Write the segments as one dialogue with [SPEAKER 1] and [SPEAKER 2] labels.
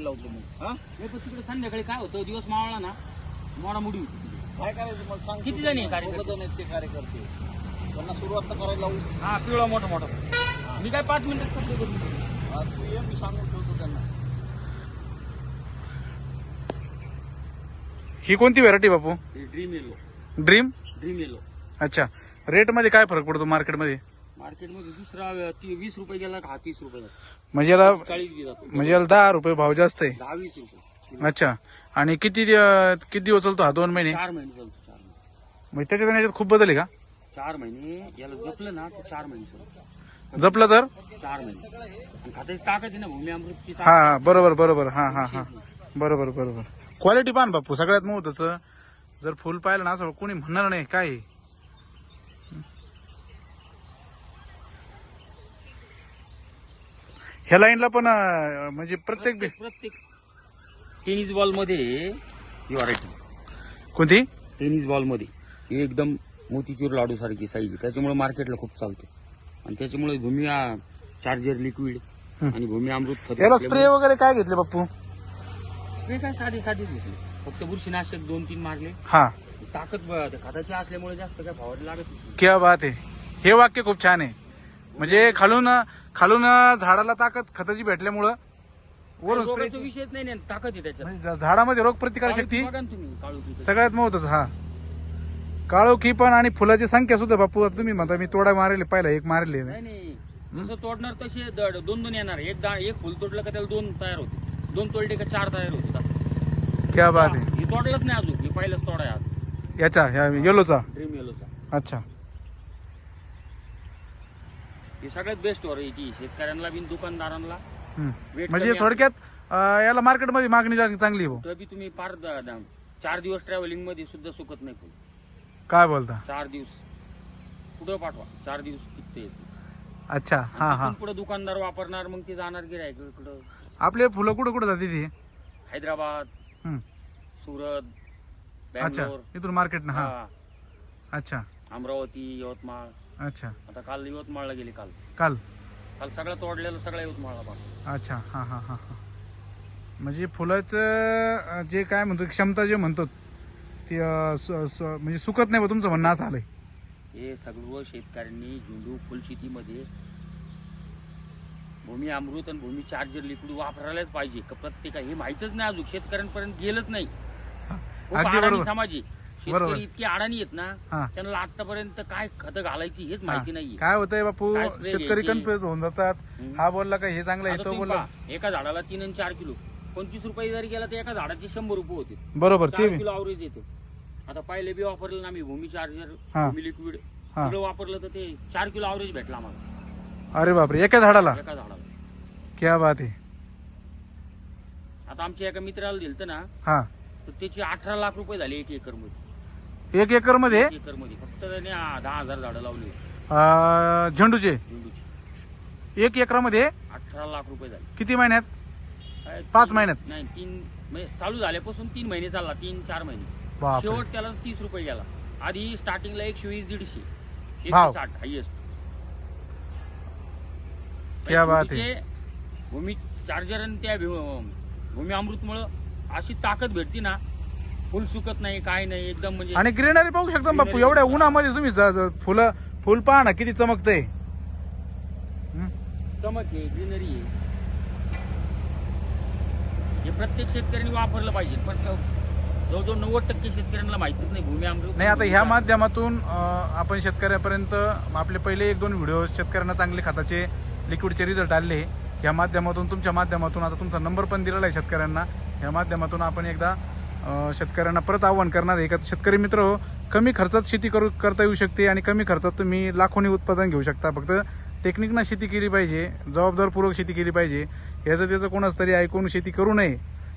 [SPEAKER 1] लावतो मग. हा?
[SPEAKER 2] हे पण तिकडे संध्याकाळी काय होतं? दिवस मावळला ना मोडा मुडी होती.
[SPEAKER 1] काय करायचं मला सांग.
[SPEAKER 2] किती जण आहे कार्यकर्ते?
[SPEAKER 1] जण आहेत ते कार्यकर्ते. त्यांना सुरुवात तर करायला लावू.
[SPEAKER 2] हा पिवळा मोठा मोठा. मी काय पाच मिनिटात कपडे करून देतो.
[SPEAKER 1] आज तू ये मी सांगून ठेवतो त्यांना.
[SPEAKER 3] ही कोणती व्हेरायटी बापू?
[SPEAKER 2] हे dream yellow
[SPEAKER 3] dream
[SPEAKER 2] dream yellow
[SPEAKER 3] अच्छा. रेटमध्ये काय फरक पडतो मार्केटमध्ये
[SPEAKER 2] मार्केटमध्ये दुसरा ती वीस रुपये गेला का हा तीस रुपये जातो.
[SPEAKER 3] म्हणजे याला
[SPEAKER 2] चाळीस बी जातो.
[SPEAKER 3] म्हणजे याला दहा रुपये भाव जास्त आहे.
[SPEAKER 2] दहा वीस रुपये.
[SPEAKER 3] अच्छा. आणि किती किती दिवस चालतो हा? दोन महिने?
[SPEAKER 2] चार महिने चालतो चार महिने.
[SPEAKER 3] म्हणजे त्याच्यात आणि याच्यात खूप बदल आहे का?
[SPEAKER 2] चार महिने याला जपलं ना तर चार महिने चालतो.
[SPEAKER 3] जपलं तर?
[SPEAKER 2] चार महिने. आणि खात्याची ताकद आहे ना भूमी अमृतची
[SPEAKER 3] हा
[SPEAKER 2] ताकद.
[SPEAKER 3] हा बरोबर बरोबर. हा हा हा. बरोबर बरोबर. क्वालिटी पान बापू सगळ्यात महत्वाचं. जर फुल पाहिलं ना असं कोणी म्हणणार नाही काय आहे. ह्या लाईनला पण अं, म्हणजे प्रत्येक
[SPEAKER 2] प्रत्येक टेनिस बॉलमध्ये व्हरायटी
[SPEAKER 3] कोणती?
[SPEAKER 2] टेनिस बॉलमध्ये एकदम मोतीचूर लाडू सारखी साईज त्याच्यामुळे मार्केटला खूप चालते. आणि त्याच्यामुळे भूमी चार्जर लिक्विड. आणि भूमी अमृत खत
[SPEAKER 3] याला स्प्रे वगैरे काय घेतले बाप्पू?
[SPEAKER 2] स्प्रे काय साधे साधेच घेतले. फक्त बुरशीनाशक दोन तीन मारले.
[SPEAKER 3] हा.
[SPEAKER 2] ताकद ब- खताची असल्यामुळे जास्त काय फवारणी लागत नाही.
[SPEAKER 3] क्या बात आहे. हे वाक्य खूप छान आहे. म्हणजे खालून खालून झाडाला ताकद खताची भेटल्यामुळं वरून
[SPEAKER 2] रोगाचा
[SPEAKER 3] स्प्रे
[SPEAKER 2] विषयच नाही ना ताकद आहे त्याच्यात.
[SPEAKER 3] म्हणजे झाडामध्ये रोग प्रतिकार शक्ती
[SPEAKER 2] काळोखी बघा ना तुम्ही काळोखी
[SPEAKER 3] सगळ्यात महत्वाचं हा. काळोखी पण आणि फुलाची संख्या सुद्धा बापू आता तुम्ही म्हणता मी तोडा मारेल पाहिला एक मारले
[SPEAKER 2] नाही नाही. जसं तोडणार तसे दड दोन दोन येणार. एक दा एक फुल तोडलं का त्याला दोन तयार होते. दोन तोडले का चार तयार होते.
[SPEAKER 3] क्या बात आहे.
[SPEAKER 2] हे तोडलंच नाही अजून. हे पहिलंच तोडा आज.
[SPEAKER 3] याचा ह्या येलोचा
[SPEAKER 2] ड्रीम येलोचा
[SPEAKER 3] अच्छा.
[SPEAKER 2] हे सगळ्यात बेस्ट व्हरायटी शेतकऱ्यांना बी दुकानदारांना.
[SPEAKER 3] म्हणजे
[SPEAKER 2] कमी
[SPEAKER 3] थोडक्यात अं, याला मार्केटमध्ये मागणी जा- चांगली आहे भाऊ.
[SPEAKER 2] कुठं बी तुम्ही फार द- द- चार दिवस ट्रॅव्हलिंगमध्ये सुद्धा सुकत नाही फुल
[SPEAKER 3] काय बोलता?
[SPEAKER 2] चार दिवस. कुठं पाठवा? चार दिवस टिकते
[SPEAKER 3] अच्छा हा हा.
[SPEAKER 2] पुढे दुकानदार वापरणार मग ते जाणार गिरायक इकडं?
[SPEAKER 3] आपले फुलं कुठं कुठं जाते ती
[SPEAKER 2] हैदराबाद
[SPEAKER 3] हम्म.
[SPEAKER 2] सुरत
[SPEAKER 3] अच्छा
[SPEAKER 2] बँगलोर.
[SPEAKER 3] इथून मार्केट ना हा.
[SPEAKER 2] हा,
[SPEAKER 3] अच्छा.
[SPEAKER 2] अमरावती यवतमाळ.
[SPEAKER 3] अच्छा.
[SPEAKER 2] आता काल यवतमाळला गेले काल.
[SPEAKER 3] काल?
[SPEAKER 2] काल सगळं तोडलेलं सगळं यवतमाळला पाठवलं.
[SPEAKER 3] अच्छा हा हा हा हा. म्हणजे फुलाचं अं, जे काय म्हणतो क्षमता जे म्हणतो ते अं, सु- सु- म्हणजे सुकत नाही बा तुमचं म्हणणं असं आलंय.
[SPEAKER 2] हे सर्व शेतकऱ्यांनी झेंडू फुलशेतीमध्ये भूमी अमृत आणि भूमी चार्जर लिक्विड वापरायलाच पाहिजे. का प्रत्येका हे माहितच नाही अजून. शेतकऱ्यांपर्यंत गेलंच नाही. खूप
[SPEAKER 3] अगदी
[SPEAKER 2] अडाणी
[SPEAKER 3] बरोबर.
[SPEAKER 2] समाज आहे.
[SPEAKER 3] बरोबर.
[SPEAKER 2] शेतकरी इतके अडाणी आहेत ना
[SPEAKER 3] हा.
[SPEAKER 2] त्यांना आतापर्यंत काय खत घालायची हेच माहिती नाहीये.
[SPEAKER 3] काय होतंय बापू?
[SPEAKER 2] काय spray
[SPEAKER 3] शेतकरी
[SPEAKER 2] घ्यायची?
[SPEAKER 3] कन्फ्युज होऊन जातात.
[SPEAKER 2] हम्म.
[SPEAKER 3] हा बोलला का हे चांगलं आहे
[SPEAKER 2] आता
[SPEAKER 3] तो
[SPEAKER 2] तुम्ही
[SPEAKER 3] बोलला.
[SPEAKER 2] पहा, एका झाडाला तीन आणि चार किलो. पंचवीस रुपये जरी गेला तर एका झाडाचे शंभर रुपये होते.
[SPEAKER 3] बरोबर
[SPEAKER 2] चार किलो अवरेज येतो. आता पहिले बी वापरलं ना आम्ही भूमी चार्जर
[SPEAKER 3] हा.
[SPEAKER 2] भूमी लिक्विड
[SPEAKER 3] हा.
[SPEAKER 2] सगळं वापरलं तर ते चार किलो अवरेज भेटला आम्हाला.
[SPEAKER 3] अरे बापरे एका झाडाला?
[SPEAKER 2] एका झाडाला.
[SPEAKER 3] क्या बात आहे.
[SPEAKER 2] आता आमच्या एका मित्राला दिलतं ना
[SPEAKER 3] हा.
[SPEAKER 2] तर त्याची अठरा लाख रुपये झाले एक एकरमध्ये
[SPEAKER 3] एक एकरमध्ये?
[SPEAKER 2] एक एकरमध्ये. फक्त त्याने आ- दहा हजार झाडं लावली. होती
[SPEAKER 3] अं, झेंडूचे?
[SPEAKER 2] झेंडूची.
[SPEAKER 3] एक एकरामध्ये
[SPEAKER 2] अठरा लाख रुपये झाले.
[SPEAKER 3] किती महिन्यात?
[SPEAKER 2] काय
[SPEAKER 3] पाच
[SPEAKER 2] तीन-
[SPEAKER 3] महिन्यात?
[SPEAKER 2] नाही तीन म्हणजे चालू झाल्यापासून तीन महिने चालला तीन चार महिने.
[SPEAKER 3] बापरे.
[SPEAKER 2] शेवट त्याला तीस रुपये गेला. आधी स्टार्टिंगला एकशे वीस दीडशे.
[SPEAKER 3] भाव.
[SPEAKER 2] एकशे साठ हायएस्ट
[SPEAKER 3] क्या बात आहे.
[SPEAKER 2] भूमी चार्जर आणि त्या भू- भूमी अमृतमुळं अशी ताकद भेटती ना फुल सुकत नाही काय नाही एकदम म्हणजे
[SPEAKER 3] आणि ग्रीनरी पाहू शकता ना बापू
[SPEAKER 2] Greenery.
[SPEAKER 3] एवढ्या उन्हामध्ये तुम्ही ज- ज- फुलं फुल पहा ना किती चमकतंय.
[SPEAKER 2] चमक आहे ग्रीनरी आहे हे प्रत्येक शेतकऱ्यांनी वापरलं पाहिजे पण स- जवळजवळ नव्वद टक्के शेतकऱ्यांना माहितीच नाही भूमी अमृत
[SPEAKER 3] नाही आता ह्या. माध्यमातून अं, आपण शेतकऱ्यापर्यंत आपले पहिले एक दोन व्हिडिओ शेतकऱ्यांना चांगले खताचे लिक्विडचे रिझल्ट आले या माध्यमातून तुमच्या माध्यमातून आता तुमचा नंबर पण दिलेला आहे शेतकऱ्यांना या माध्यमातून आपण एकदा शेतकऱ्यांना परत आव्हान करणार आहे. का शेतकरी मित्र हो कमी खर्चात शेती करू करता येऊ शकते आणि कमी खर्चात तुम्ही लाखोनी उत्पादन घेऊ शकता. फक्त टेक्निकनं शेती केली पाहिजे जबाबदारपूर्वक शेती केली पाहिजे. याचं त्याचं कोणाच तरी ऐकून शेती करू नये.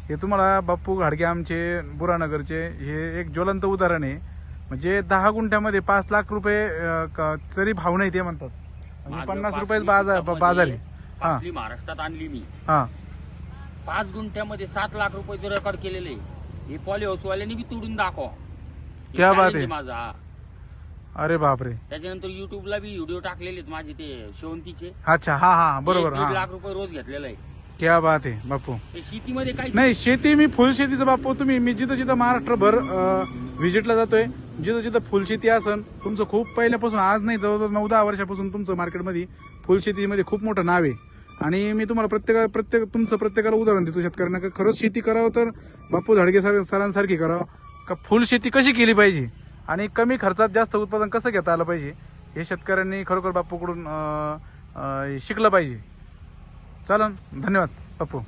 [SPEAKER 3] हे तुम्हाला बाप्पू घाडगे आमचे बुरानगरचे हे एक ज्वलंत उदाहरण आहे. म्हणजे दहा गुंठ्यामध्ये पाच लाख रुपये तरी भाव नाही ते म्हणतात. म्हणजे पन्नास
[SPEAKER 2] पाच
[SPEAKER 3] रुपये
[SPEAKER 2] लिटर
[SPEAKER 3] बाजार बाजार आहे. हा.
[SPEAKER 2] महाराष्ट्रात आणली मी.
[SPEAKER 3] हा.
[SPEAKER 2] पाच गुंठ्यामध्ये सात लाख रुपये रेकॉर्ड केलेले. हे पॉली हाऊसवाल्यांनी बी तोडून दाखवा. हे
[SPEAKER 3] क्या बात
[SPEAKER 2] challenge
[SPEAKER 3] आहे.
[SPEAKER 2] माझा. हा.
[SPEAKER 3] अरे बापरे.
[SPEAKER 2] त्याच्यानंतर युट्यूबला बी व्हिडिओ टाकलेले आहेत माझे ते शेवंतीचे.
[SPEAKER 3] अच्छा हा हा बरोबर
[SPEAKER 2] एक दीड
[SPEAKER 3] हा.
[SPEAKER 2] लाख रुपये रोज घेतलेला आहे.
[SPEAKER 3] क्या बात आहे बापू.
[SPEAKER 2] ते शेतीमध्ये काय
[SPEAKER 3] नाही शेती मी फुल शेतीचं बापू तुम्ही मी जिथं जिथं महाराष्ट्रभर व्हिजिटला जातोय जिथं जिथं फुलशेती असन तुमचं खूप पहिल्यापासून आज नाही जवळजवळ नऊ दहा वर्षापासून तुमचं मार्केटमध्ये फुलशेतीमध्ये खूप मोठं नाव आहे. आणि मी तुम्हाला प्रत्येक प्रत्येक तुमचं प्रत्येकाला उदाहरण देतो शेतकऱ्यांना का खरंच शेती करावं तर बापू झाडगे सर सरांसारखी करावं. का फुलशेती कशी केली पाहिजे? आणि कमी खर्चात जास्त उत्पादन कसं घेता आलं पाहिजे? हे शेतकऱ्यांनी खरोखर बापूकडून शिकलं पाहिजे. चालन धन्यवाद बापू.